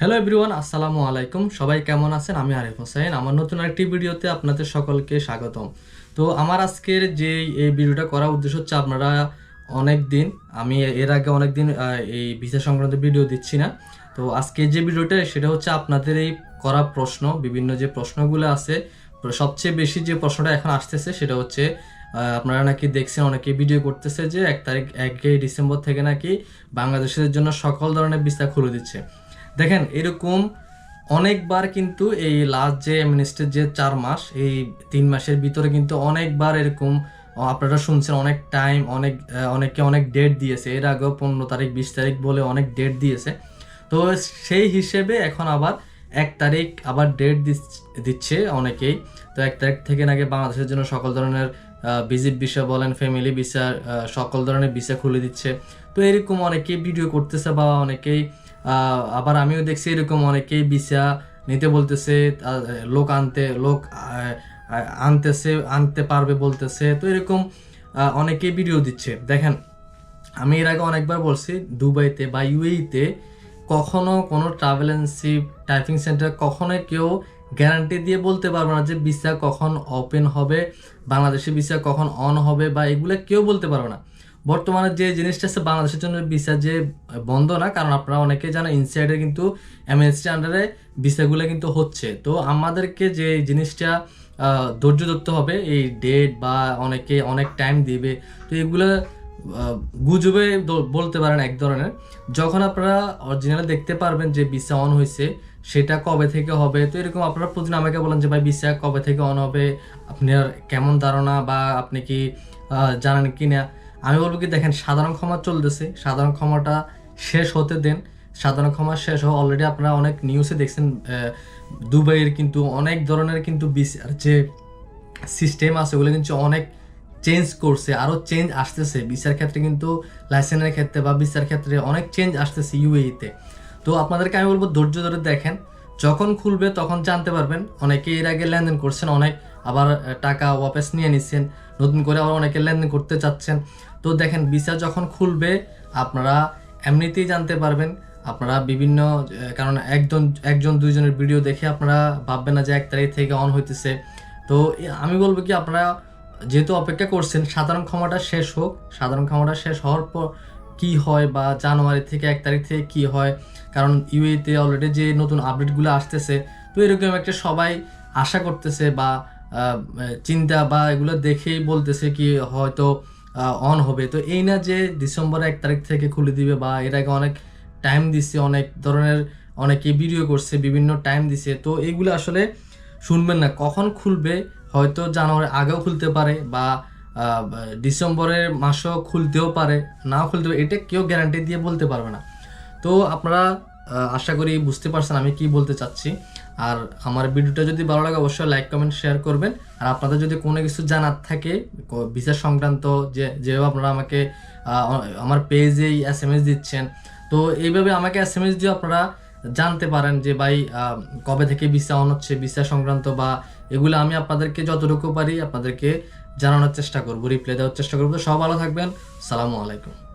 Hello everyone আসসালামু আলাইকুম। সবাই কেমন আছেন? আমি আরিফ হোসেন। আমার নতুন একটি ভিডিওতে আপনাদের সকলকে স্বাগতম। তো আমার আজকের যে এই ভিডিওটা করার উদ্দেশ্য হচ্ছে আপনারা অনেক দিন আমি এর আগে অনেক দিন এই ভিসা সংক্রান্ত ভিডিও দিচ্ছি না। তো আজকে যে ভিডিওটা, সেটা হচ্ছে আপনাদের এই করা প্রশ্ন, বিভিন্ন যে প্রশ্নগুলো আছে, সবচেয়ে বেশি যে প্রশ্নটা এখন আসতেছে, সেটা হচ্ছে আপনারা নাকি দেখছেন, অনেকে ভিডিও করতেছে যে এক তারিখ একই ডিসেম্বর থেকে নাকি বাংলাদেশের জন্য সকল ধরনের ভিসা খুলে দিচ্ছে। দেখেন, এরকম অনেকবার কিন্তু এই লাস্ট যে মিনিস্টের যে চার মাস, এই তিন মাসের ভিতরে কিন্তু অনেকবার এরকম আপনারা শুনছেন, অনেক টাইম অনেক অনেকে অনেক ডেট দিয়েছে। এর আগেও পনেরো তারিখ, বিশ তারিখ বলে অনেক ডেট দিয়েছে। তো সেই হিসেবে এখন আবার এক তারিখ আবার ডেট দিচ্ছে অনেকেই। তো এক তারিখ থেকে নাকি বাংলাদেশের জন্য সকল ধরনের ভিজিট ভিসা বলেন ফ্যামিলি ভিসা সকল ধরনের ভিসা খুলে দিচ্ছে। তো এরকম অনেকেই ভিডিও করতেছে বা অনেকেই আবার আমিও দেখছি এরকম অনেকেই ভিসা নিতে বলতেছে লোক আনতে, লোক আনতেছে, আনতে পারবে বলতেছে। তো এরকম অনেকেই ভিডিও দিচ্ছে। দেখেন, আমি এর আগে অনেকবার বলছি, দুবাইতে বা ইউএইতে কখনো কোনো ট্রাভেল এজেন্সি টাইপিং সেন্টার কখনো কেউ গ্যারান্টি দিয়ে বলতে পারবে না যে ভিসা কখন ওপেন হবে, বাংলাদেশে ভিসা কখন অন হবে বা এগুলো কেউ বলতে পারবে না। বর্তমানে যে জিনিসটা আছে, বাংলাদেশের জন্য ভিসা যে বন্ধ না, কারণ আপনারা অনেকে জানেন ইনসাইডে কিন্তু এমএনসি আন্ডারে ভিসাগুলো কিন্তু হচ্ছে। তো আমাদেরকে যে জিনিসটা ধৈর্য ধরতে হবে, এই ডেট বা অনেকে অনেক টাইম দিবে, তো এগুলো গুজবে বলতে পারেন এক ধরনের। যখন আপনারা অরিজিনালি দেখতে পারবেন যে ভিসা অন হয়েছে সেটা কবে থেকে হবে, তো এরকম আপনারা প্রতিদিন আমাকে বলেন যে, ভাই, ভিসা কবে থেকে অন হবে? আপনার কেমন ধারণা বা আপনি কি জানেন কি না আমি বলব কি, দেখেন, সাধারণ ক্ষমা চলতেছে। সাধারণ ক্ষমাটা শেষ হতে দেন। সাধারণ ক্ষমা শেষ হওয়া অলরেডি আপনারা অনেক নিউজে দেখছেন দুবাইয়ের কিন্তু অনেক ধরনের কিন্তু ভিসার যে সিস্টেম আছে, ওগুলো কিন্তু অনেক চেঞ্জ করছে আরও চেঞ্জ আসতেছে। বিচার ক্ষেত্রে কিন্তু লাইসেন্সের ক্ষেত্রে বা বিচার ক্ষেত্রে অনেক চেঞ্জ আসতেছে ইউএইতে তো আপনাদেরকে আমি বলব, ধৈর্য ধরে দেখেন। যখন খুলবে তখন জানতে পারবেন, অনেকে এর আগে লেনদেন করছেন, অনেক আবার টাকা ওয়াপস নিয়ে নিচ্ছেন, নতুন করে আবার অনেকে লেনদেন করতে চাচ্ছেন। তো দেখেন, ভিসা যখন খুলবে, আপনারা এমনিতেই জানতে পারবেন, আপনারা বিভিন্ন কারণ একজন একজন, দুইজনের ভিডিও দেখে আপনারা ভাববেন না যে এক তারিখ থেকে অন হইতেছে। তো আমি বলব কি, আপনারা যেহেতু অপেক্ষা করছেন, সাধারণ ক্ষমাটা শেষ হোক, সাধারণ ক্ষমাটা শেষ হওয়ার পর কি হয় বা জানুয়ারি থেকে এক তারিখ থেকে কি হয়, কারণ ইউএতে অলরেডি যে নতুন আপডেটগুলো আসতেছে, তো এরকম একটা সবাই আশা করতেছে বা চিন্তা বা এগুলো দেখেই বলতেছে কি হয়তো অন হবে। তো এই না যে ডিসেম্বর এক তারিখ থেকে খুলে দিবে বা এর আগে অনেক টাইম দিচ্ছে অনেক ধরনের অনেকে ভিডিও করছে, বিভিন্ন টাইম দিছে, তো এইগুলো আসলে শুনবেন না। কখন খুলবে? হয়তো জানুয়ারি আগেও খুলতে পারে বা ডিসেম্বরের মাসও খুলতেও পারে, নাও খুলতে পারে। এটা কেউ গ্যারান্টি দিয়ে বলতে পারবে না। তো আপনারা আশা করি বুঝতে পারছেন আমি কি বলতে চাচ্ছি। আর আমার ভিডিওটা যদি ভালো লাগে, অবশ্যই লাইক কমেন্ট শেয়ার করবেন। আর আপনাদের যদি কোনো কিছু জানার থাকে ভিসা সংক্রান্ত যে, যেভাবে আপনারা আমাকে আমার পেজেই এস এম এস দিচ্ছেন, তো এইভাবে আমাকে এস এম এস দিয়ে আপনারা জানতে পারেন যে, ভাই কবে থেকে ভিসা অন হচ্ছে ভিসা সংক্রান্ত বা এগুলো আমি আপনাদেরকে যতটুকু পারি আপনাদেরকে জানানোর চেষ্টা করব রিপ্লাই দেওয়ার চেষ্টা করব। সব ভালো থাকবেন। সালামু আলাইকুম।